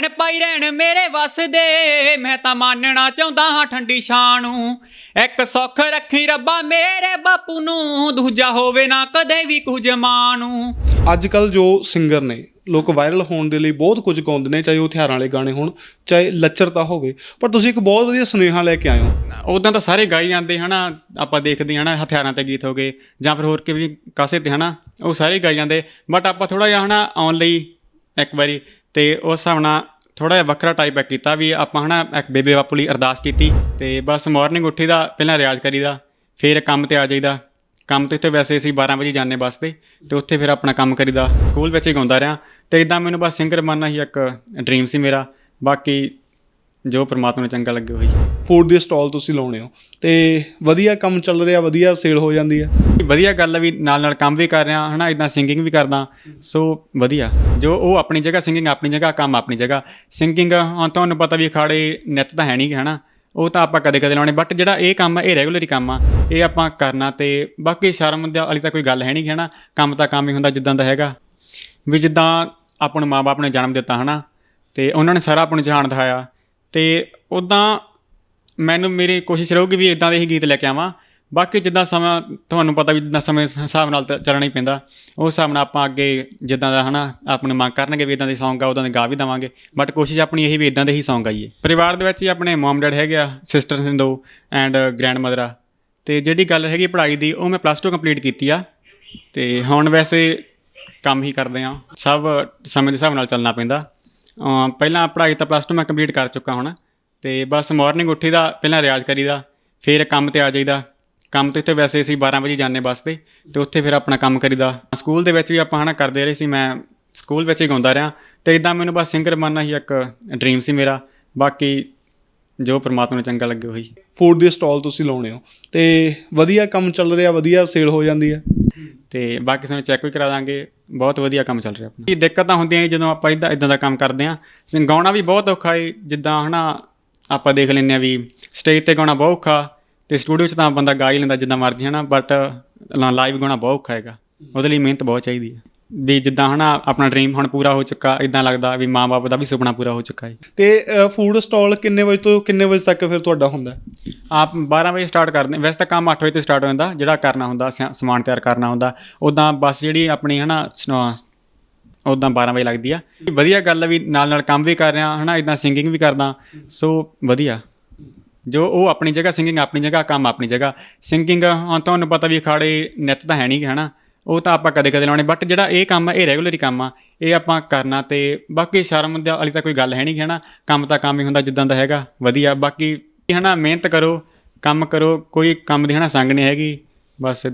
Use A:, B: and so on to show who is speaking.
A: ਭੈਣ ਪਾਈ ਰਹਿਣ ਮੇਰੇ ਵੱਸ ਦੇ। ਮੈਂ ਤਾਂ ਮੰਨਣਾ ਚਾਹੁੰਦਾ ਹਾਂ ਠੰਡੀ ਛਾਂ ਨੂੰ। ਇੱਕ ਸੁੱਖ ਰੱਖੀ ਰੱਬਾ ਮੇਰੇ ਬਾਪੂ ਨੂੰ। ਦੂਜਾ ਹੋਵੇ ਨਾ ਕਦੇ ਵੀ ਕੁਝ ਮਾਂ ਨੂੰ।
B: ਅੱਜ ਕੱਲ ਜੋ ਸਿੰਗਰ ਨੇ ਲੋਕ ਵਾਇਰਲ ਹੋਣ ਦੇ ਲਈ ਬਹੁਤ ਕੁਝ ਗਾਉਂਦੇ ਨੇ ਚਾਹੇ ਉਹ ਹਥਿਆਰਾਂ ਵਾਲੇ ਗਾਣੇ ਹੋਣ ਚਾਹੇ ਲੱਚਰਤਾ ਹੋਵੇ। ਪਰ ਤੁਸੀਂ ਇੱਕ ਬਹੁਤ ਵਧੀਆ ਸੁਨੇਹਾ ਲੈ ਕੇ ਆਏ ਹੋ।
A: ਉਦਾਂ ਤਾਂ ਸਾਰੇ ਗਾਈ ਜਾਂਦੇ ਹਨਾ ਆਪਾਂ ਦੇਖਦੇ ਹਨਾ ਹਥਿਆਰਾਂ ਤੇ ਗੀਤ ਹੋ ਗਏ ਜਾਂ ਫਿਰ ਹੋਰ ਕਿ ਵੀ ਕਾਸੇ ਤੇ ਹਨਾ ਉਹ ਸਾਰੇ ਗਾਈ ਜਾਂਦੇ। ਬਟ ਆਪਾਂ ਥੋੜਾ ਜਿਹਾ ਹਨਾ ਆਉਣ ਲਈ ਇੱਕ ਵਾਰੀ ਤੇ ਉਸ ਹਿਸਾਬ ਨਾਲ ਥੋੜਾ ਜਿਹਾ ਵੱਖਰਾ ਟਾਈਪ ਐ ਕੀਤਾ ਵੀ ਆਪਾਂ ਹਨਾ ਇੱਕ ਬੇਬੇ ਬਾਪੂ ਲਈ ਅਰਦਾਸ ਕੀਤੀ ਤੇ ਬਸ ਮਾਰਨਿੰਗ ਉੱਠੀ ਦਾ, ਪਹਿਲਾਂ ਰਿਆਜ਼ ਕਰੀਦਾ, ਫਿਰ ਕੰਮ ਤੇ ਆ ਜਾਈਦਾ। ਕੰਮ ਤੇ ਇੱਥੇ ਵੈਸੇ ਅਸੀਂ 12 ਵਜੇ ਜਾਂਦੇ ਬੱਸ ਤੇ ਤੇ ਉੱਥੇ ਫਿਰ ਆਪਣਾ ਕੰਮ ਕਰੀਦਾ। ਸਕੂਲ ਵਿੱਚ ਹੀ ਗਾਉਂਦਾ ਰਿਹਾ ਤੇ ਇਦਾਂ ਮੈਨੂੰ ਬਸ ਸਿੰਗਰ ਬਣਨਾ ਹੀ ਇੱਕ ਡ੍ਰੀਮ ਸੀ ਮੇਰਾ। ਬਾਕੀ ਜੋ ਪ੍ਰਮਾਤਮਾ ਨੂੰ ਚੰਗਾ ਲੱਗੇ ਹੋਈ
B: ਫੂਡ ਦੀ ਸਟਾਲ ਤੁਸੀਂ ਲਾਉਣੇ ਹੋ ਤੇ ਵਧੀਆ ਕੰਮ ਚੱਲ ਰਿਹਾ, ਵਧੀਆ ਸੇਲ ਹੋ ਜਾਂਦੀ ਹੈ।
A: ਵਧੀਆ ਗੱਲ ਆ ਵੀ ਨਾਲ ਨਾਲ ਕੰਮ ਵੀ ਕਰ ਰਿਹਾ, ਹਨਾ ਇਦਾਂ ਸਿੰਗਿੰਗ ਵੀ ਕਰਦਾ। ਸੋ ਵਧੀਆ, ਜੋ ਉਹ ਆਪਣੀ ਜਗ੍ਹਾ ਸਿੰਗਿੰਗ ਆਪਣੀ ਜਗ੍ਹਾ ਕੰਮ, ਆਪਣੀ ਜਗ੍ਹਾ। ਸਿੰਗਿੰਗ ਹਾਂ, ਤੁਹਾਨੂੰ ਪਤਾ ਵੀ ਅਖਾੜੇ ਨਿੱਤ ਤਾਂ ਹੈ ਨਹੀਂ ਹਨਾ। ਉਹ ਤਾਂ ਆਪਾਂ ਕਦੇ ਕਦੇ ਲਾਉਣੇ ਬਟ ਜਿਹੜਾ ਇਹ ਕੰਮ ਆ, ਇਹ ਰੈਗੂਲਰੀ ਕੰਮ ਆ। ਇਹ ਆਪਾਂ ਕਰਨਾ ਤੇ ਬਾਕੀ ਸ਼ਰਮ ਦੇ ਵਾਲੀ ਤਾਂ ਕੋਈ ਗੱਲ ਹੈ ਨਹੀਂ ਹਨਾ। ਕੰਮ ਤਾਂ ਕੰਮ ਹੀ ਹੁੰਦਾ ਜਿੱਦਾਂ ਦਾ ਹੈਗਾ। ਵੀ ਜਿੱਦਾਂ ਆਪਾਂ ਨੂੰ ਮਾਪੇ ਨੇ ਜਨਮ ਦਿੱਤਾ, ਹਨਾ। ਤੇ ਉਹਨਾਂ ਨੇ ਸਾਰਾ ਆਪਾਂ ਨੂੰ ਜਹਾਨ ਦਿਖਾਇਆ। ਤੇ ਉਦਾਂ ਮੈਨੂੰ ਮੇਰੀ ਕੋਸ਼ਿਸ਼ ਰਹੂਗੀ ਵੀ ਇਦਾਂ ਦੇ ਹੀ ਗੀਤ ਲੈ ਕੇ ਆਵਾਂ। ਬਾਕੀ ਜਿੱਦਾਂ ਸਮਾਂ, ਤੁਹਾਨੂੰ ਪਤਾ ਵੀ ਜਿੱਦਾਂ ਸਮੇਂ ਹਿਸਾਬ ਨਾਲ ਤਾਂ ਚੱਲਣਾ ਹੀ ਪੈਂਦਾ। ਉਸ ਹਿਸਾਬ ਨਾਲ ਆਪਾਂ ਅੱਗੇ ਜਿੱਦਾਂ ਦਾ ਹਨਾ, ਆਪਣੇ ਮੰਗ ਕਰਨਗੇ ਵੀ ਇਦਾਂ ਦੇ Song ਆ ਉਦਾਂ ਦੇ ਗਾ ਵੀ ਦਵਾਂਗੇ। ਬਟ ਕੋਸ਼ਿਸ਼ ਆਪਣੀ ਇਹੀ ਵੀ ਇਦਾਂ ਦੇ ਹੀ Song ਆਈਏ ਪਰਿਵਾਰ ਦੇ ਵਿੱਚ ਹੀ ਆਪਣੇ ਮਮ ਡੈਡ ਹੈਗੇ ਆ ਸਿਸਟਰ ਨੇ ਦੋ ਐਂਡ ਗ੍ਰੈਂਡ ਮਦਰ ਆ। ਤੇ ਜਿਹੜੀ ਗੱਲ ਹੈਗੀ ਪੜ੍ਹਾਈ ਦੀ, ਉਹ ਮੈਂ ਪਲੱਸ 2 ਕੰਪਲੀਟ ਕੀਤੀ ਆ। ਤੇ ਹੁਣ ਵੈਸੇ ਕੰਮ ਹੀ ਕਰਦੇ ਆ। ਸਭ ਸਮੇਂ ਦੇ ਹਿਸਾਬ ਨਾਲ ਚੱਲਣਾ ਪੈਂਦਾ। ਪਹਿਲਾਂ ਪੜ੍ਹਾਈ ਤਾਂ ਪਲੱਸ 2 ਮੈਂ ਕੰਪਲੀਟ ਕਰ ਚੁੱਕਾ ਹੁਣ। ਤੇ ਬਸ ਮਾਰਨਿੰਗ ਉੱਠੀ ਦਾ, ਪਹਿਲਾਂ ਰਿਆਜ਼ ਕਰੀਦਾ, ਫਿਰ ਕੰਮ ਤੇ ਆ ਜਾਈਦਾ। ਕੰਮ ਤੇ ਇੱਥੇ ਵੈਸੇ ਅਸੀਂ 12 ਵਜੇ ਜਾਂਦੇ ਬੱਸ ਤੇ ਤੇ ਉੱਥੇ ਫਿਰ ਆਪਣਾ ਕੰਮ ਕਰੀਦਾ। ਸਕੂਲ ਦੇ ਵਿੱਚ ਵੀ ਆਪਾਂ ਹਨਾ ਕਰਦੇ ਰਹੇ ਸੀ ਮੈਂ ਸਕੂਲ ਵਿੱਚ ਹੀ ਗਾਉਂਦਾ ਰਿਹਾ। ਤੇ ਇਦਾਂ ਮੈਨੂੰ ਬਸ ਸਿੰਗਰ ਬਣਨਾ ਹੀ ਇੱਕ ਡ੍ਰੀਮ ਸੀ ਮੇਰਾ। ਬਾਕੀ ਜੋ ਪ੍ਰਮਾਤਮਾ ਨੂੰ ਚੰਗਾ ਲੱਗੇ ਹੋਈ
B: ਫੂਡ ਦੀ ਸਟਾਲ ਤੁਸੀਂ ਲਾਉਣੇ ਹੋ ਤੇ ਵਧੀਆ ਕੰਮ ਚੱਲ ਰਿਹਾ ਵਧੀਆ ਸੇਲ ਹੋ ਜਾਂਦੀ ਹੈ।
A: ਤੇ ਬਾਕੀ ਸਾਨੂੰ ਚੈੱਕ ਵੀ ਕਰਾ ਦਾਂਗੇ ਬਹੁਤ ਵਧੀਆ ਕੰਮ ਚੱਲ ਰਿਹਾ ਆਪਣਾ। ਇਹ ਦਿੱਕਤਾਂ ਹੁੰਦੀਆਂ ਜਦੋਂ ਆਪਾਂ ਇਦਾਂ ਇਦਾਂ ਦਾ ਕੰਮ ਕਰਦੇ ਆ ਗਾਉਣਾ ਵੀ ਬਹੁਤ ਔਖਾ ਹੈ ਜਿੱਦਾਂ ਹਨਾ ਆਪਾਂ ਦੇਖ ਲੈਂਦੇ ਆ ਵੀ ਸਟੇਜ ਤੇ ਗਾਉਣਾ ਬਹੁਤ ਔਖਾ। ਤੇ ਸਟੂਡੀਓ 'ਚ ਤਾਂ ਬੰਦਾ ਗਾ ਹੀ ਲੈਂਦਾ ਜਿੱਦਾਂ ਮਰਜ਼ੀ ਹਨਾ? ਬਟ ਲਾਈਵ ਗਾਉਣਾ ਬਹੁਤ ਔਖਾ ਹੈਗਾ। ਉਹਦੇ ਲਈ ਮਿਹਨਤ ਬਹੁਤ ਚਾਹੀਦੀ ਹੈ। ਵੀ ਜਿੱਦਾਂ ਹਨਾ ਆਪਣਾ ਡ੍ਰੀਮ ਹੁਣ ਪੂਰਾ ਹੋ ਚੁੱਕਾ ਇਦਾਂ ਲੱਗਦਾ ਵੀ ਮਾਂ-ਬਾਪ ਦਾ ਵੀ ਸੁਪਨਾ ਪੂਰਾ ਹੋ ਚੁੱਕਾ ਹੈ।
B: ਤੇ ਫੂਡ ਸਟਾਲ ਕਿੰਨੇ ਵਜੇ ਤੋਂ ਕਿੰਨੇ ਵਜੇ ਤੱਕ ਫਿਰ ਤੁਹਾਡਾ ਹੁੰਦਾ?
A: ਆਪ 12 ਵਜੇ ਸਟਾਰਟ ਕਰਦੇ ਵੈਸੇ ਤਾਂ ਕੰਮ 8 ਵਜੇ ਤੋਂ ਸਟਾਰਟ ਹੋ ਜਾਂਦਾ ਜਿਹੜਾ ਕਰਨਾ ਹੁੰਦਾ ਸਮਾਨ ਤਿਆਰ ਕਰਨਾ ਹੁੰਦਾ। ਉਦਾਂ ਬਸ ਜਿਹੜੀ ਆਪਣੀ ਹਨਾ ਉਦਾਂ 12 ਵਜੇ ਲੱਗਦੀ ਆ। ਵਧੀਆ ਗੱਲ ਆ ਵੀ ਨਾਲ ਨਾਲ ਕੰਮ ਵੀ ਕਰ ਰਿਹਾ ਹਨਾ ਇਦਾਂ ਸਿੰਗਿੰਗ ਵੀ ਕਰਦਾ। ਸੋ ਵਧੀਆ। ਜੋ ਉਹ ਆਪਣੀ ਜਗ੍ਹਾ ਸਿੰਗਿੰਗ ਆਪਣੀ ਜਗ੍ਹਾ ਕੰਮ, ਆਪਣੀ ਜਗ੍ਹਾ ਸਿੰਗਿੰਗ ਹੁਣ ਤੁਹਾਨੂੰ ਪਤਾ ਵੀ ਅਖਾੜੇ ਨਿੱਤ ਤਾਂ ਹੈ ਨਹੀਂ ਹਨਾ? ਉਹ ਤਾਂ ਆਪਾਂ ਕਦੇ ਕਦੇ ਲਾਉਣੇ ਬਟ ਜਿਹੜਾ ਇਹ ਕੰਮ ਆ, ਇਹ ਰੈਗੂਲਰ ਹੀ ਕੰਮ ਆ, ਇਹ ਆਪਾਂ ਕਰਨਾ ਤੇ ਬਾਕੀ ਸ਼ਰਮ ਦੇ ਵਾਲੀ ਤਾਂ ਕੋਈ ਗੱਲ ਹੈ ਨਹੀਂ ਹਨਾ? ਕੰਮ ਤਾਂ ਕੰਮ ਹੀ ਹੁੰਦਾ ਜਿੱਦਾਂ ਦਾ ਹੈਗਾ, ਵਧੀਆ। ਬਾਕੀ, ਹਨਾ, ਮਿਹਨਤ ਕਰੋ, ਕੰਮ ਕਰੋ, ਕੋਈ ਕੰਮ ਦੀ, ਹਨਾ, ਸੰਗ ਨਹੀਂ ਹੈਗੀ, ਬਸ